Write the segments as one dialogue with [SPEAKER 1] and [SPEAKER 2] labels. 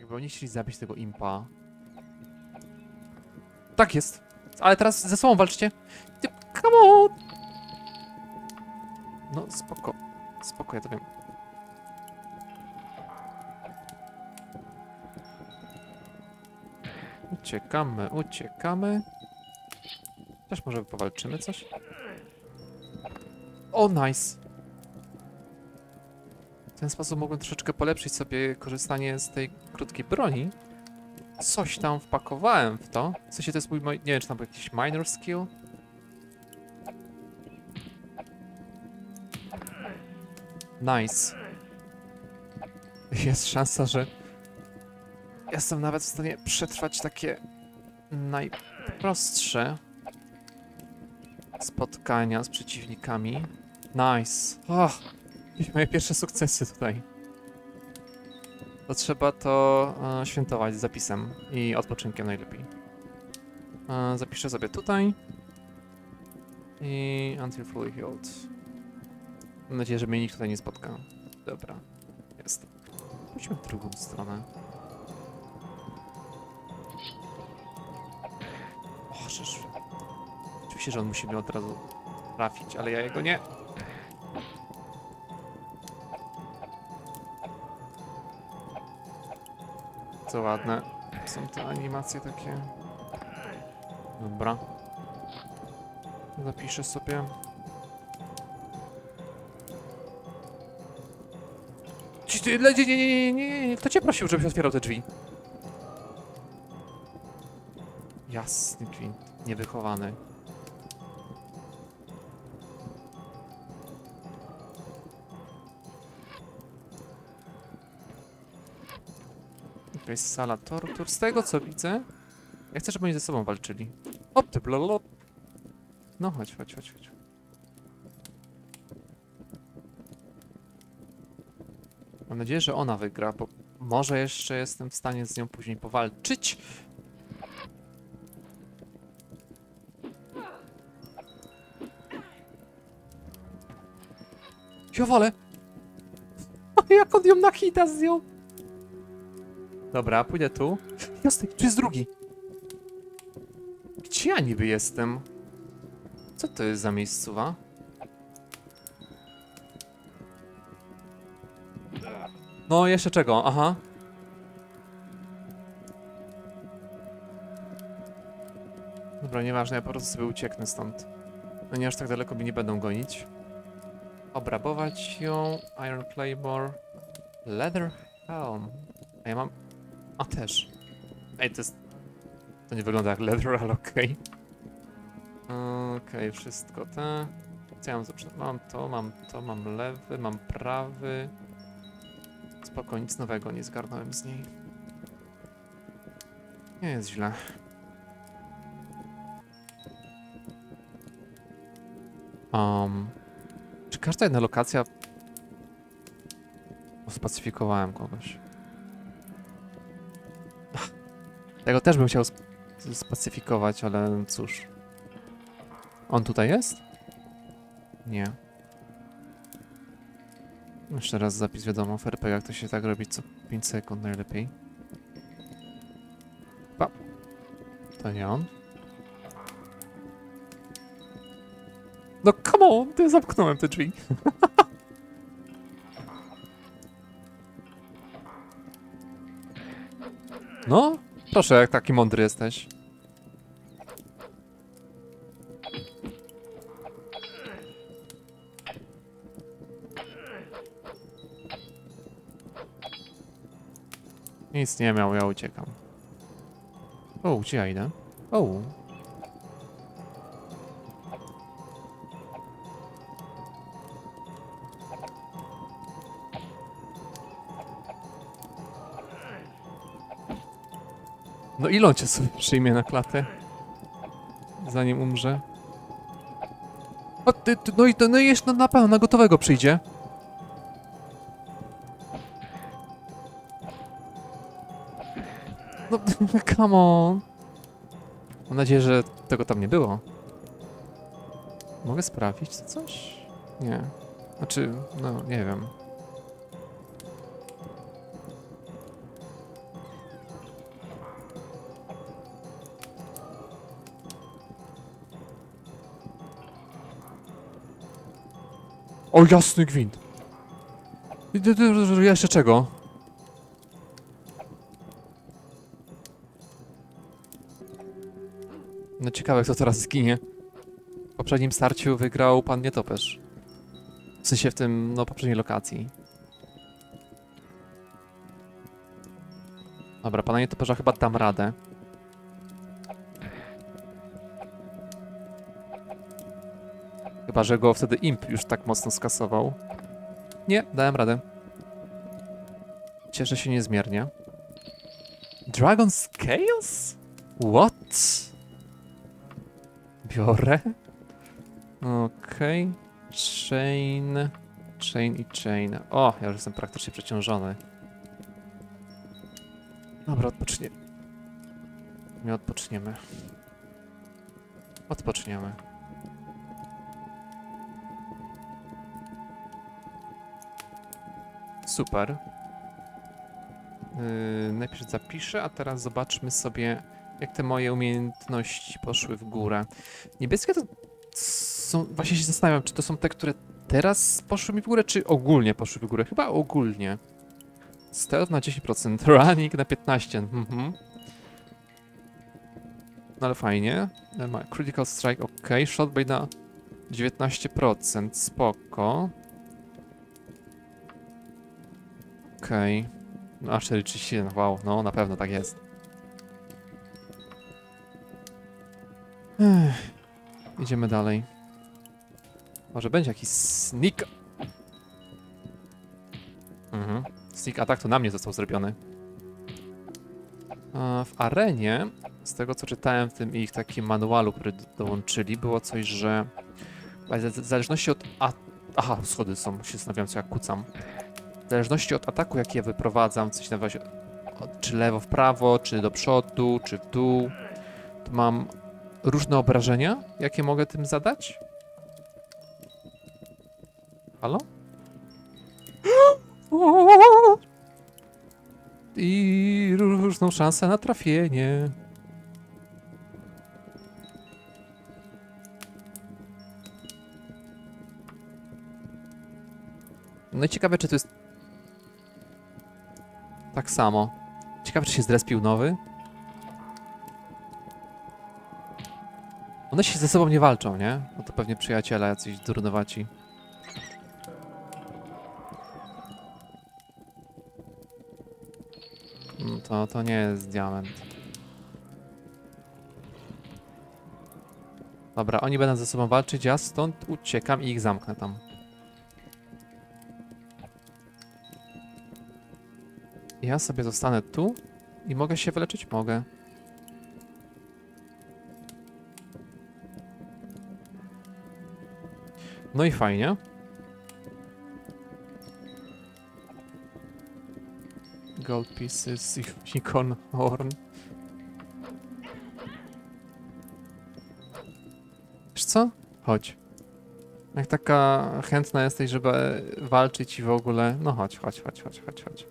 [SPEAKER 1] Jakby oni chcieli zabić tego impa. Tak jest. Ale teraz ze sobą walczcie. Come on! No, spoko. Spoko, ja to wiem. Uciekamy, uciekamy. Też może powalczymy coś? O, nice! W ten sposób mogłem troszeczkę polepszyć sobie korzystanie z tej krótkiej broni. Coś tam wpakowałem w to. W sensie to jest mój, nie wiem czy tam był jakiś minor skill. Nice. Jest szansa, że jestem nawet w stanie przetrwać takie najprostsze spotkania z przeciwnikami. Nice. Oh, moje pierwsze sukcesy tutaj. To trzeba to e, świętować z zapisem i odpoczynkiem najlepiej. E, zapiszę sobie tutaj. I until fully healed. Mam nadzieję, że mnie nikt tutaj nie spotka. Dobra, jest. Chodźmy w drugą stronę. O, żeż. Oczywiście, że on musi mnie od razu trafić, ale ja jego nie. Co ładne są te animacje takie. Dobra. Zapiszę sobie. Ci- ty- nie, nie, nie, nie, nie. Kto cię prosił, żebyś otwierał te drzwi? Jasny gwint. Niewychowany. Jest sala tortur. Z tego co widzę, ja chcę, żeby oni ze sobą walczyli. Op, ty. No chodź, chodź, chodź, chodź. Mam nadzieję, że ona wygra, bo może jeszcze jestem w stanie z nią później powalczyć. Ja walę! Jak on ją na hita zdjął! Dobra, pójdę tu. Jasny, tu jest drugi. Gdzie ja niby jestem? Co to jest za miejscowa? No, jeszcze czego? Aha. Dobra, nieważne, ja po prostu sobie ucieknę stąd. No nie aż tak daleko mnie nie będą gonić. Obrabować ją. Iron Claymore. Leather Helm. A ja mam... A też. Ej, to jest... To nie wygląda jak leather, ale okej. Okej, wszystko te. Co ja mam. Mam to, mam to, mam lewy, mam prawy. Spoko, nic nowego nie zgarnąłem z niej. Nie jest źle. Um, czy każda jedna lokacja... Spacyfikowałem kogoś. Tego też bym chciał sp spacyfikować, ale cóż. On tutaj jest? Nie. Jeszcze raz zapis wiadomo, w RP jak to się tak robi co 5 sekund najlepiej. Pa. To nie on. No come on, ty zamknąłem te drzwi. proszę, jak taki mądry jesteś. Nic nie miał, ja uciekam. O, gdzie ja idę? O. ile on cię sobie przyjmie na klatę? Zanim umrze. O, ty, ty, no i to, no jeszcze na pewno na gotowego przyjdzie. No, come on. Mam nadzieję, że tego tam nie było. Mogę sprawdzić coś? Nie. Znaczy, no, nie wiem. O, jasny gwint. Ty- Jeszcze czego? No ciekawe, kto teraz zginie. W poprzednim starciu wygrał pan Nietoperz. W sensie w tym, no, poprzedniej lokacji. Dobra, pana Nietoperza chyba dam radę. Chyba, że go wtedy Imp już tak mocno skasował. Nie, dałem radę. Cieszę się niezmiernie. Dragon Scales? What? Biorę. Okej. Chain. Chain i chain. O, ja już jestem praktycznie przeciążony. Dobra, odpocznie. Nie odpoczniemy. Odpoczniemy. Super. Yy, najpierw zapiszę, a teraz zobaczmy sobie, jak te moje umiejętności poszły w górę. Niebieskie to są. Właśnie się zastanawiam, czy to są te, które teraz poszły mi w górę, czy ogólnie poszły w górę? Chyba ogólnie. Stealth na 10%, running na 15%. Mhm. No ale fajnie. Critical Strike, ok. Shotbait na 19%, spoko. Okej. No a 4,31, wow, no na pewno tak jest. Ech. Idziemy dalej. Może będzie jakiś sneak. Mhm. Sneak attack to na mnie został zrobiony. A w arenie, z tego co czytałem w tym ich takim manualu, który do- dołączyli, było coś, że w zależności od... A... Aha, schody są, się zastanawiam co jak kucam. W zależności od ataku, jaki ja wyprowadzam, coś się od- czy lewo w prawo, czy do przodu, czy w dół, to mam różne obrażenia, jakie mogę tym zadać. Halo? I różną szansę na trafienie. No i ciekawe, czy to jest tak samo. Ciekawe, czy się zrespił nowy. One się ze sobą nie walczą, nie? No to pewnie przyjaciele jacyś durnowaci. Mm, To, to nie jest diament. Dobra, oni będą ze sobą walczyć, ja stąd uciekam i ich zamknę tam. Ja sobie zostanę tu i mogę się wyleczyć? Mogę. No i fajnie. Gold pieces, unicorn horn. Wiesz co? Chodź. Jak taka chętna jesteś, żeby walczyć i w ogóle... No chodź, chodź, chodź, chodź, chodź, chodź.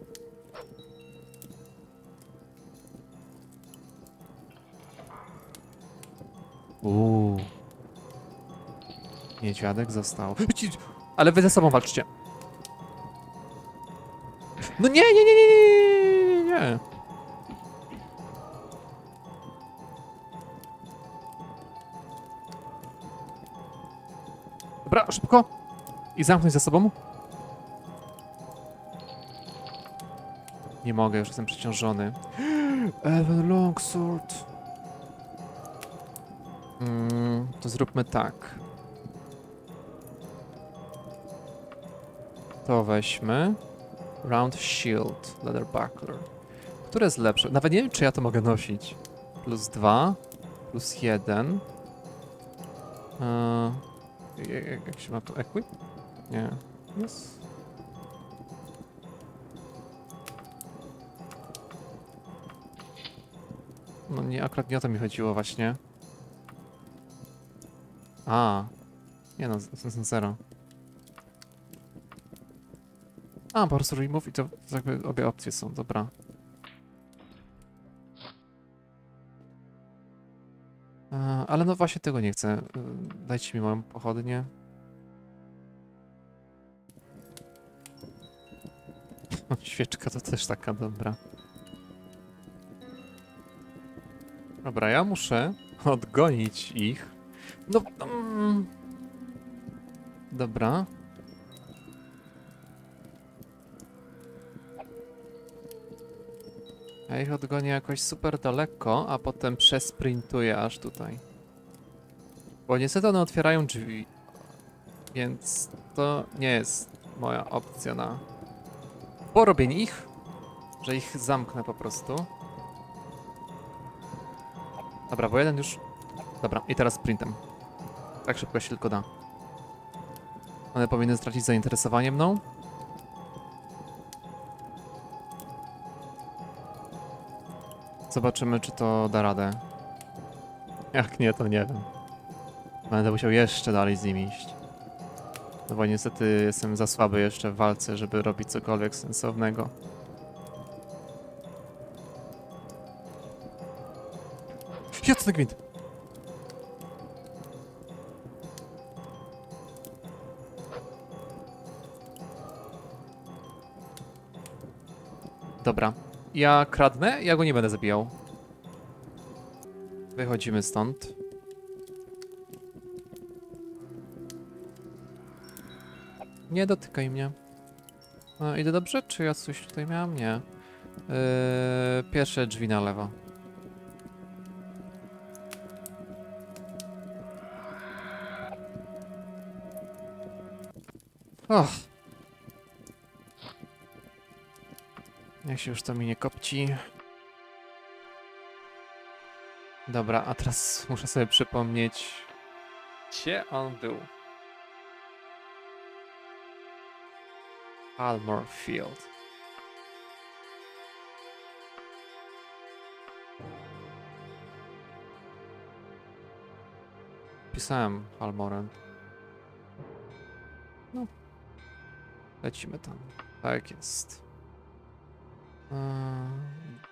[SPEAKER 1] Niedźwiadek został. Ale wy ze sobą walczcie. No nie, nie, nie, nie, nie, nie, nie, nie. Dobra, szybko. I zamknąć za sobą. Nie mogę, już jestem przeciążony. Evan Longsword. Mm, to zróbmy tak. To weźmy. Round Shield, Leather Buckler. Które jest lepsze? Nawet nie wiem, czy ja to mogę nosić. Plus 2, plus 1. Eee, jak, się ma to? Equip? Nie. Jest. No nie, akurat nie o to mi chodziło właśnie. A. Nie no, z- z- zero. A, po prostu remove i to jakby obie opcje są, dobra. E, ale no właśnie tego nie chcę. E, dajcie mi moją pochodnię. Świeczka to też taka dobra. Dobra, ja muszę odgonić ich. No. Mm. Dobra. Ja ich odgonię jakoś super daleko, a potem przesprintuję aż tutaj. Bo niestety one otwierają drzwi. Więc to nie jest moja opcja na porobienie ich, że ich zamknę po prostu. Dobra, bo jeden już... Dobra, i teraz sprintem. Tak szybko się tylko da. One powinny stracić zainteresowanie mną. Zobaczymy, czy to da radę. Jak nie, to nie wiem. Będę musiał jeszcze dalej z nimi iść. No bo niestety jestem za słaby jeszcze w walce, żeby robić cokolwiek sensownego. Jasny gwint! Ja kradnę, ja go nie będę zabijał. Wychodzimy stąd. Nie dotykaj mnie. A, idę dobrze? Czy ja coś tutaj miałem? Nie. Yy, pierwsze drzwi na lewo. Och. Się już to mi nie kopci. Dobra, a teraz muszę sobie przypomnieć, gdzie on był. Almore Field. Pisałem Almorem. No. Lecimy tam. Tak jest. Eee,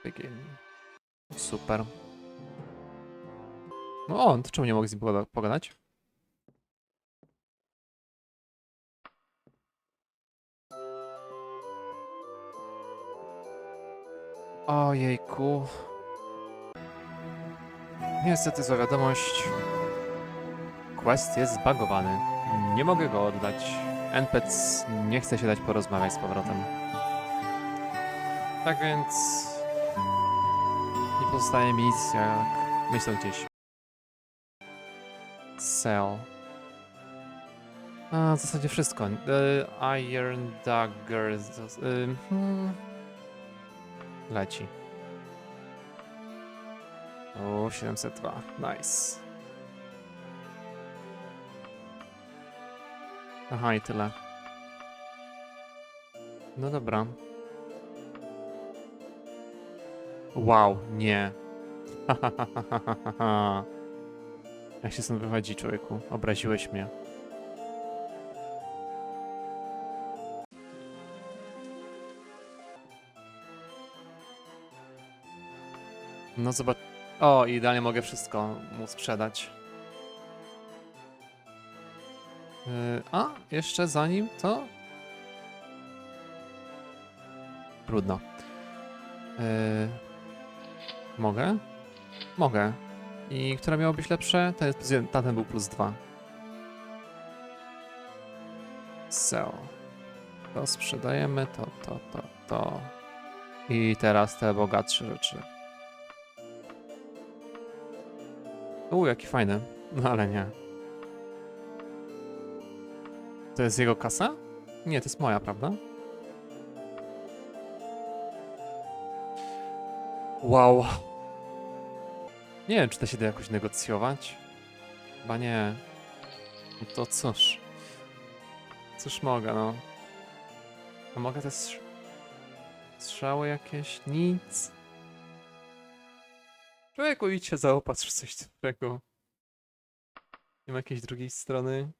[SPEAKER 1] Begin. Super. No on, to czemu nie mogę z nim pogada- pogadać? Ojejku. Niestety zła wiadomość. Quest jest zbagowany. Nie mogę go oddać. NPC nie chce się dać porozmawiać z powrotem. Tak więc... Nie pozostaje mi nic jak myślę gdzieś. Cell. A, w zasadzie wszystko. E, Iron Dagger. y, hmm. Leci. O, 702. Nice. Aha, i tyle. No dobra. Wow, nie. Jak się stąd wychodzi, człowieku? Obraziłeś mnie. No zobacz. O, idealnie mogę wszystko mu sprzedać. Yy, a, jeszcze zanim to. Trudno. Yy, mogę? Mogę. I które miało być lepsze? To jest jeden, tamten był plus dwa. So. To sprzedajemy, to, to, to, to. I teraz te bogatsze rzeczy. U, jaki fajny. No ale nie. To jest jego kasa? Nie, to jest moja, prawda? Wow. Nie wiem, czy to się da jakoś negocjować. Chyba nie. No to cóż. Cóż mogę, no. A mogę te strz- strzały jakieś? Nic. Człowieku, idź się zaopatrz w coś dobrego. Nie ma jakiejś drugiej strony.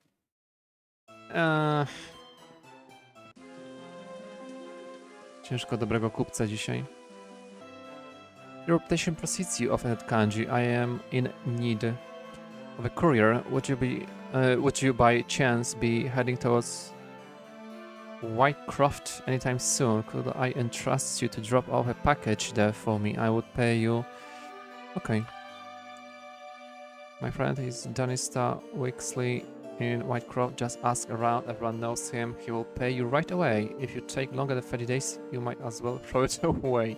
[SPEAKER 1] Eee. Ciężko dobrego kupca dzisiaj. Your reputation precedes you often at Kanji. I am in need of a courier. Would you be, uh, would you by chance be heading towards Whitecroft anytime soon. Could I entrust you to drop off a package there for me? I would pay you. Okay. My friend is Danista Wixley in Whitecroft. Just ask around. Everyone knows him. He will pay you right away. If you take longer than 30 days, you might as well throw it away.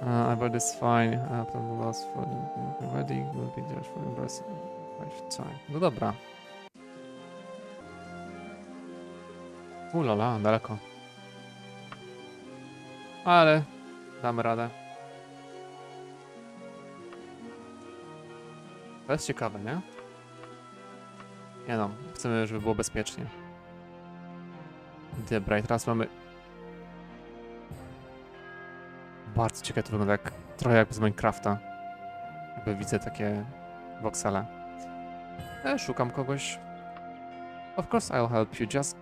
[SPEAKER 1] Uh, but it's fine. Uh, the last for the ready. Will be there for the rest of time. No dobra. Ulala, daleko. Ale damy radę. To jest ciekawe, nie? Nie no, chcemy, żeby było bezpiecznie. Dobra, i teraz mamy... Bardzo ciekawe to wygląda, jak, trochę jak z Minecrafta. Jakby widzę takie voxele. E, szukam kogoś. Of course I'll help you, just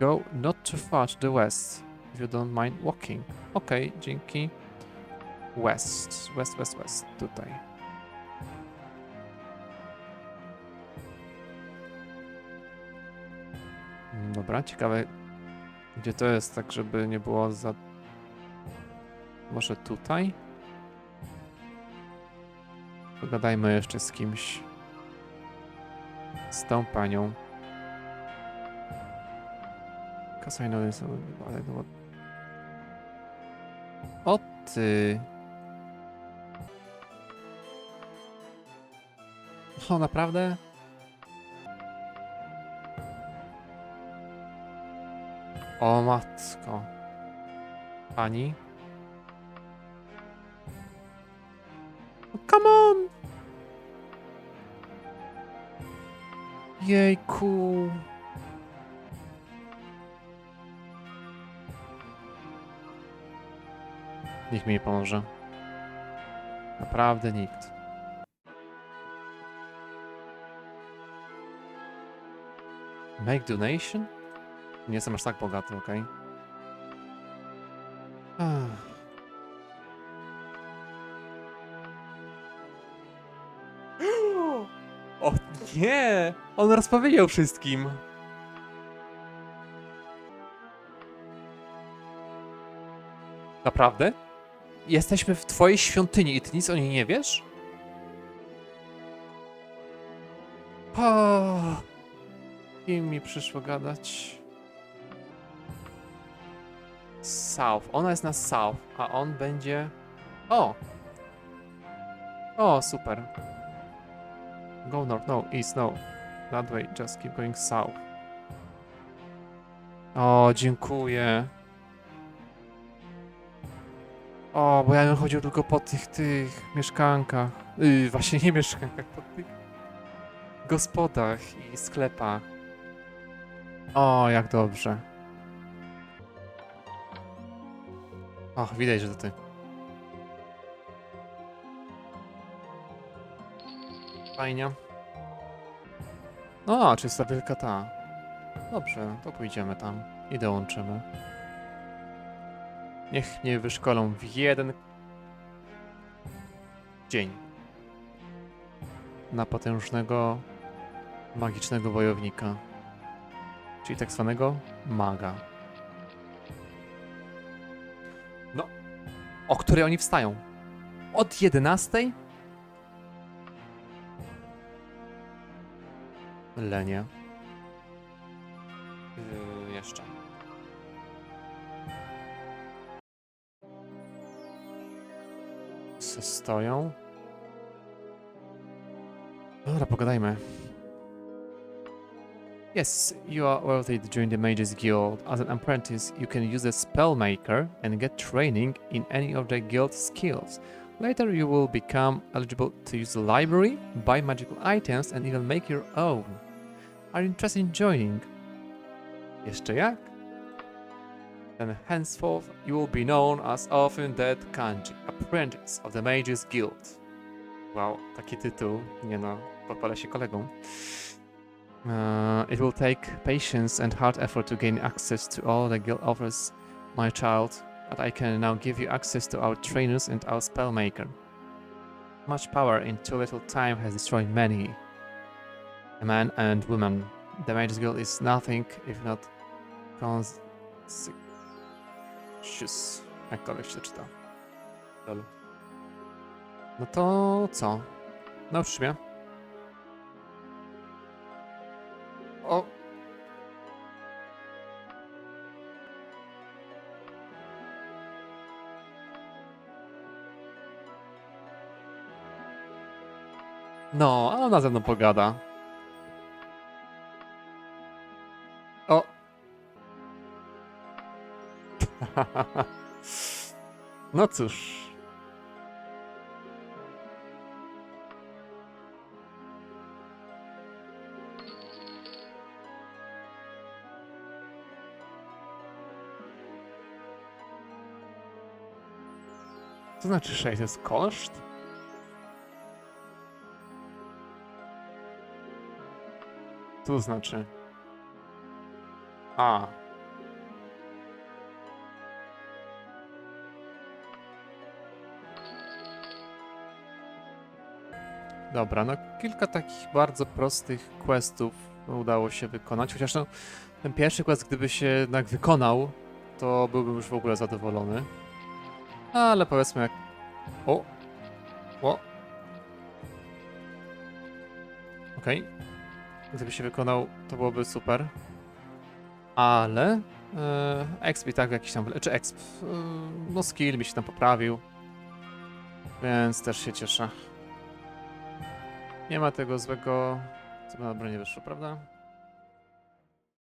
[SPEAKER 1] go not too far to the west, if you don't mind walking. Okej, dzięki. West, west, west, west, tutaj. Dobra, ciekawe gdzie to jest, tak żeby nie było za... Może tutaj? Pogadajmy jeszcze z kimś. Z tą panią. Know this, ale no... O ty! O, naprawdę? O matko. Pani? Jejku. Nikt mi nie pomoże. Naprawdę nikt. Make donation? Nie jestem aż tak bogaty, okej. Ach. Nie! On rozpowiedział wszystkim. Naprawdę? Jesteśmy w twojej świątyni i ty nic o niej nie wiesz? O, kim mi przyszło gadać? South. Ona jest na south, a on będzie... O! O, super. Go north, no, east, no. That way, just keep going south. O, dziękuję. O, bo ja bym chodził tylko po tych, tych mieszkankach. Yy, właśnie nie mieszkankach, po tych gospodach i sklepach. O, jak dobrze. O, widać, że to ty. Fajnie. No, czysta wielka ta. Dobrze, to pójdziemy tam i dołączymy. Niech mnie wyszkolą w jeden dzień. Na potężnego, magicznego wojownika. Czyli tak zwanego maga. No, o której oni wstają? Od 11? Lenie. Yy, jeszcze. Se stoją. Dobra, pogadajmy. Yes, you are worthy to join the Mages Guild. As an apprentice, you can use the Spellmaker and get training in any of the guild's skills. Later, you will become eligible to use the library, buy magical items, and even make your own. Are interested in joining? Jeszcze jak? Then henceforth, you will be known as Orphan Dead Kanji, apprentice of the Mages Guild. Wow, taki tytuł. Nie no, pochwalę się kolegą. Uh, it will take patience and hard effort to gain access to all the guild offers, my child, but I can now give you access to our trainers and our spellmaker. Much power in too little time has destroyed many. A man and woman. The Mages Guild is nothing if not Conscious. Jakkolwiek się czyta. Lol. No to co? Nauczysz mnie. O! No, a ona ze mną pogada. No cóż. Co znaczy 6? To jest koszt? To znaczy? A. Dobra, no kilka takich bardzo prostych questów udało się wykonać, chociaż no, ten pierwszy quest, gdyby się jednak wykonał, to byłbym już w ogóle zadowolony. Ale powiedzmy jak... O! O! Okej. Gdyby się wykonał, to byłoby super. Ale... E, exp i tak jakiś tam... Czy exp... E, no skill mi się tam poprawił. Więc też się cieszę. Nie ma tego złego, co by na wyszło, prawda?